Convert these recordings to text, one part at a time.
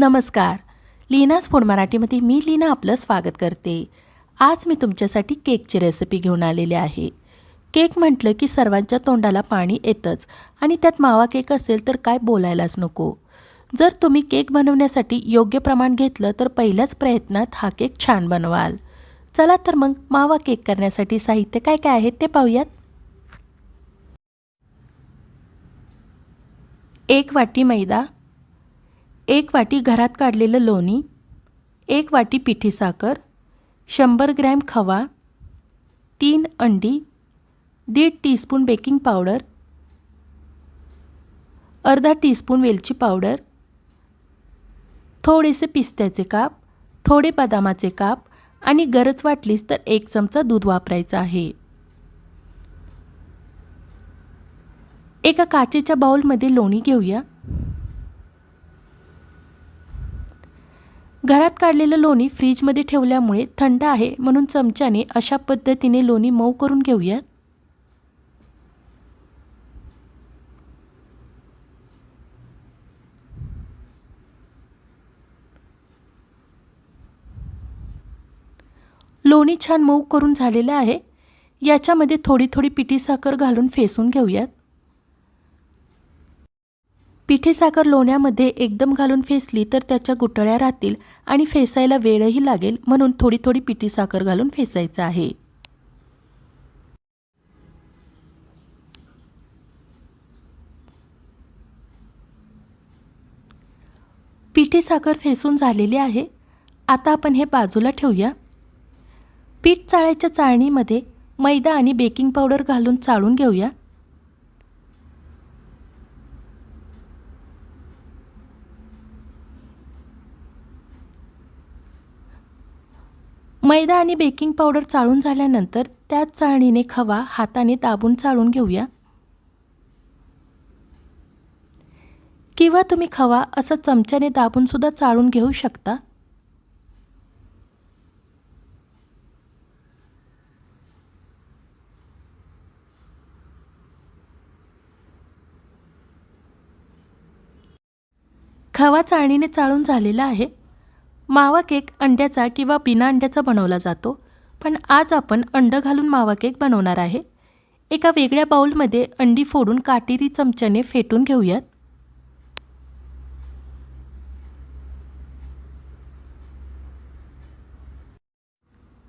नमस्कार. लीनाज फूड मराठीमध्ये मी लीना आपलं स्वागत करते. आज मी तुमच्यासाठी केकची रेसिपी घेऊन आलेली आहे. केक म्हटलं की सर्वांच्या तोंडाला पाणी येतंच आणि त्यात मावा केक असेल तर काय बोलायलाच नको. जर तुम्ही केक बनवण्यासाठी योग्य प्रमाण घेतलं तर पहिल्याच प्रयत्नात हा केक छान बनवाल. चला तर मग मावा केक करण्यासाठी साहित्य काय काय आहे ते पाहूयात. एक वाटी मैदा एक वाटी घरात काढलेलं लोणी एक वाटी पिठी साखर शंभर ग्रॅम खवा तीन अंडी दीड टीस्पून बेकिंग पावडर अर्धा टीस्पून वेलची पावडर थोडेसे पिस्त्याचे काप थोडे बदामाचे काप आणि गरज वाटलीच तर एक चमचा दूध वापरायचं आहे. एका काचेच्या बाउलमध्ये लोणी घेऊया. घरात काढलेलं लोणी फ्रीजमध्ये ठेवल्यामुळे थंड आहे म्हणून चमच्याने अशा पद्धतीने लोणी मऊ करून घेऊयात. लोणी छान मऊ करून झालेलं आहे. याच्यामध्ये थोडी थोडी पिठी साखर घालून फेसून घेऊयात. पिठी साखर लोण्यामध्ये एकदम घालून फेसली तर त्याच्या गुटळ्या राहतील आणि फेसायला वेळही लागेल म्हणून थोडी थोडी पिठी साखर घालून फेसायचं आहे. पिठी साखर फेसून झालेली आहे. आता आपण हे बाजूला ठेवूया. पीठ चाळायच्या चाळणीमध्ये मैदा आणि बेकिंग पावडर घालून चाळून घेऊया. मैदा आणि बेकिंग पावडर चाळून झाल्यानंतर त्याच चाळणीने खवा हाताने दाबून चाळून घेऊया. किंवा तुम्ही खवा असं चमच्याने दाबूनसुद्धा चाळून घेऊ शकता. खवा चाळणीने चाळून झालेला आहे. मावा केक अंड्याचा किंवा बिना अंड्याचा बनवला जातो पण आज आपण अंडं घालून मावा केक बनवणार आहे. एका वेगळ्या बाउलमध्ये अंडी फोडून काटेरी चमच्याने फेटून घेऊयात.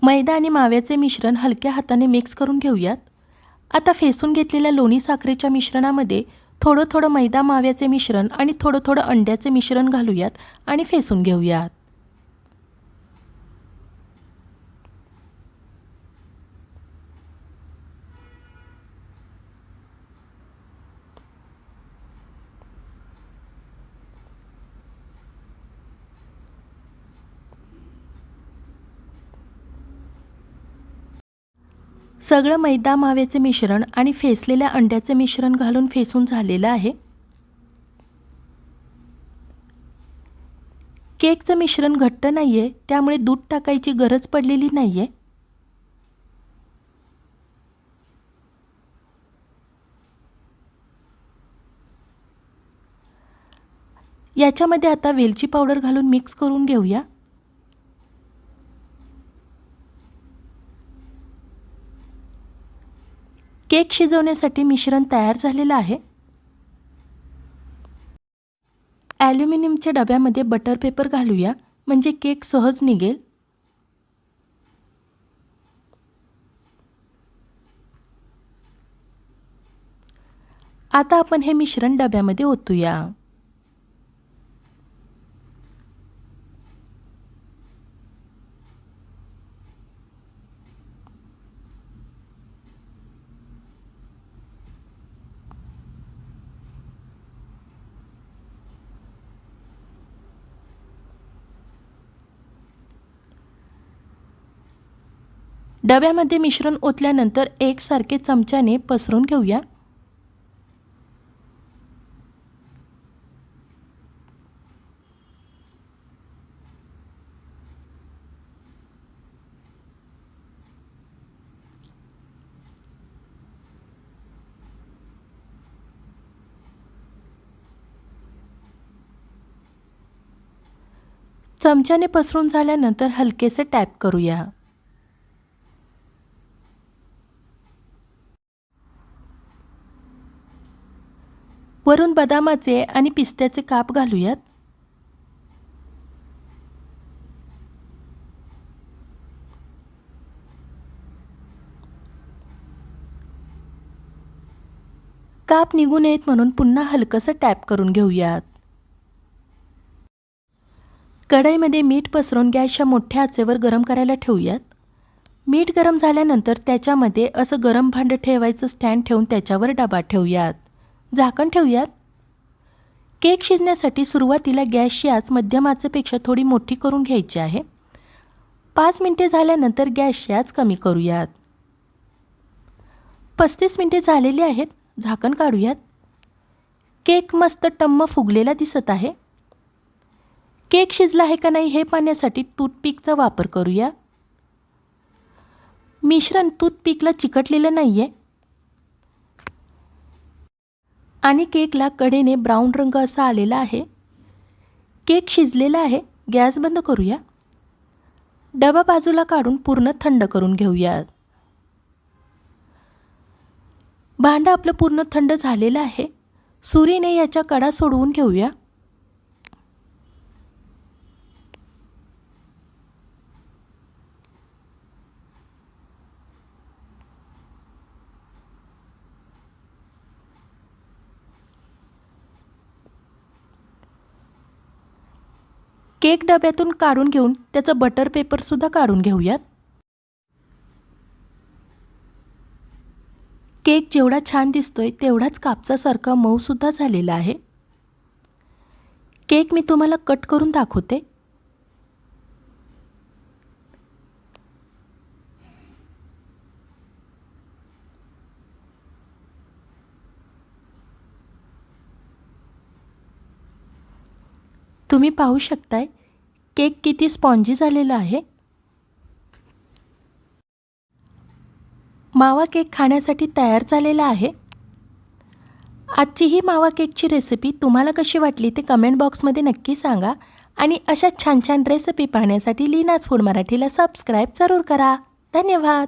मैदा आणि माव्याचे मिश्रण हलक्या हाताने मिक्स करून घेऊयात. आता फेसून घेतलेल्या लोणी साखरेच्या मिश्रणामध्ये थोडं थोडं मैदा माव्याचे मिश्रण आणि थोडं थोडं अंड्याचे मिश्रण घालूयात आणि फेसून घेऊयात. सगळं मैदा मावेचे मिश्रण आणि फेसलेल्या अंड्याचे मिश्रण घालून फेसून झालेलं आहे. केकचं मिश्रण घट्ट नाही आहे त्यामुळे दूध टाकायची गरज पडलेली नाही आहे याच्यामध्ये आता वेलची पावडर घालून मिक्स करून घेऊया. केक शिजवण्यासाठी मिश्रण तयार झालेलं आहे. ॲल्युमिनियमच्या डब्यामध्ये बटर पेपर घालूया म्हणजे केक सहज निघेल. आता आपण हे मिश्रण डब्यामध्ये ओतूया. डब्यामध्ये मिश्रण ओतल्यानंतर एकसारखे चमच्याने पसरून घेऊया. चमच्याने पसरून झाल्यानंतर हलकेसे टॅप करूया. वरून बदामाचे आणि पिस्त्याचे काप घालूयात. काप निघू नयेत म्हणून पुन्हा हलकंसं टॅप करून घेऊयात. कढईमध्ये मीठ पसरून गॅसच्या मोठ्या आचेवर गरम करायला ठेवूयात. मीठ गरम झाल्यानंतर त्याच्यामध्ये असं गरम भांडं ठेवायचं स्टँड ठेवून त्याच्यावर डबा ठेवूयात. झाकण ठेवूयात. केक शिजण्यासाठी सुरुवातीला गॅसची आच मध्यम आचेपेक्षा थोडी मोठी करून घ्यायची आहे. पाच मिनटे झाल्यानंतर गॅसची आच कमी करूयात. पस्तीस मिनटे झालेली आहेत. झाकण काढूयात. केक मस्त टम्म फुगलेला दिसत आहे. केक शिजला आहे का नाही हे पाहण्यासाठी टूथपिकचा वापर करूया. मिश्रण टूथपिकला चिकटलेलं नाही आहे आणि केकला कडेने ब्राऊन रंग असा आलेला आहे. केक शिजलेला आहे. गॅस बंद करूया. डबा बाजूला काढून पूर्ण थंड करून घेऊया. भांडं आपलं पूर्ण थंड झालेलं आहे. सुरीने याच्या कडा सोडवून घेऊया. केक डब्यातून काढून घेऊन त्याचं बटर पेपरसुद्धा काढून घेऊयात. केक जेवढा छान दिसतोय तेवढाच कापसासारखा मऊसुद्धा झालेला आहे. केक मी तुम्हाला कट करून दाखवते. तुम्ही पाहू शकताय केक किती स्पॉन्जी झालेला आहे? मावा केक खाण्यासाठी तयार झालेला आहे. आजची ही मावा केकची रेसिपी तुम्हाला कशी वाटली ते कमेंट बॉक्समध्ये नक्की सांगा आणि अशा छान छान रेसिपी पाहण्यासाठी लीनाच फूड मराठीला सबस्क्राईब जरूर करा. धन्यवाद.